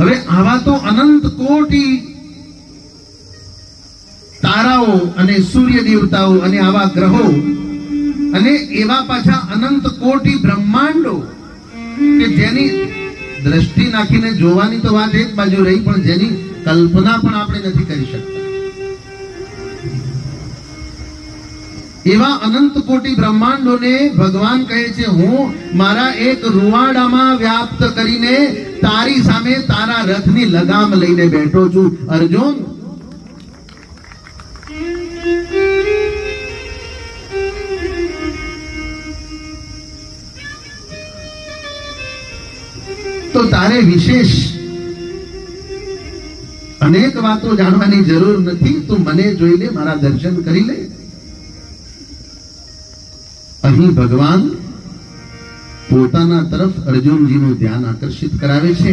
હવે આવા તો અનંત કોટી તારાઓ અને સૂર્ય દેવતાઓ અને આવા ગ્રહો અને એવા પાછા અનંત કોટી બ્રહ્માંડો કે જેની દ્રષ્ટિ નાખીને જોવાની તો વાત એક બાજુ રહી, પણ જેની કલ્પના પણ આપણે નથી કરી શકતા. એવા અનંત કોટી બ્રહ્માંડોને ભગવાન કહે છે, હું મારા એક રૂવાડામાં વ્યાપ્ત કરીને તારી સામે તારા રથની લગામ લઈને બેઠો છું. અર્જુન. તો તારે વિશેષ અનેક વાતો જાણવાની જરૂર નથી. તું મને જોઈ લે, મારા દર્શન કરી લે. અહીં ભગવાન પોતાના તરફ અર્જુનજીનું ધ્યાન આકર્ષિત કરાવે છે.